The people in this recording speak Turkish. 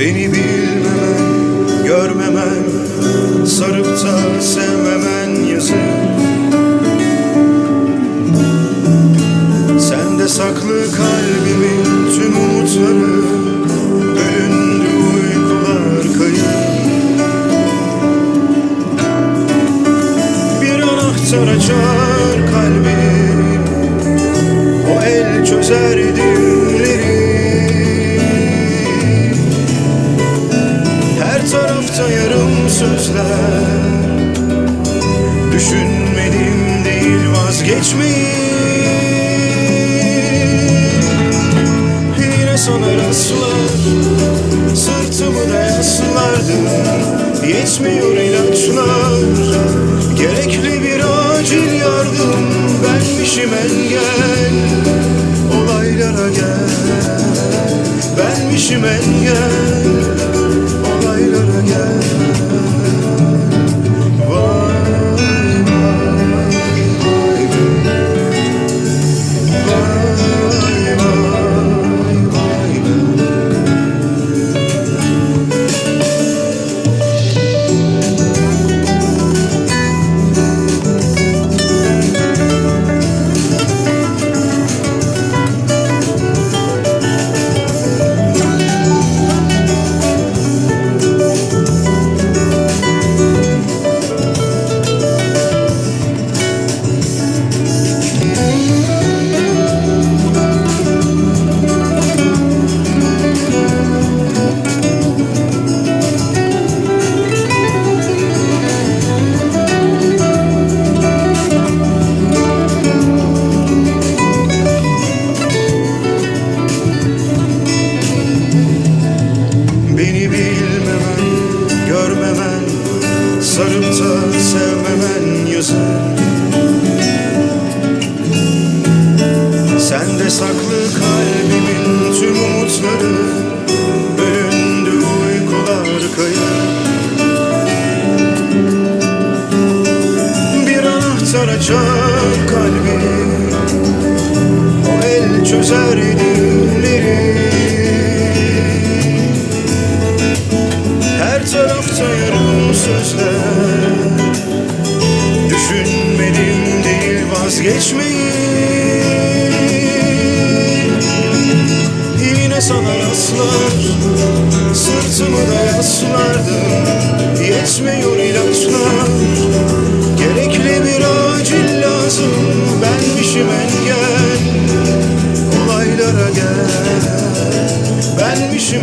Beni bilmemen, görmemen Sarıp da sevmemen yazık. Sende saklı kalbimin tüm umutları Bölündü uykular kayıp. Bir anahtar açar kalbimi O el çözer düğünü sözler. Düşünmedim değil vazgeçmeyi Yine sana rastlar Sırtımı da yaslardım. Yetmiyor ilaçlar Gerekli bir acil yardım. Benmişim engel Olaylara gel. Benmişim engel Olaylara gel anahtar açar kalbi O el çözer düğümleri Her tarafta yarım sözler. Düşünmedim değil vazgeçmeyi Yine sana rastlar Sırtımı da yaslardım. Yetmiyor ilaçlar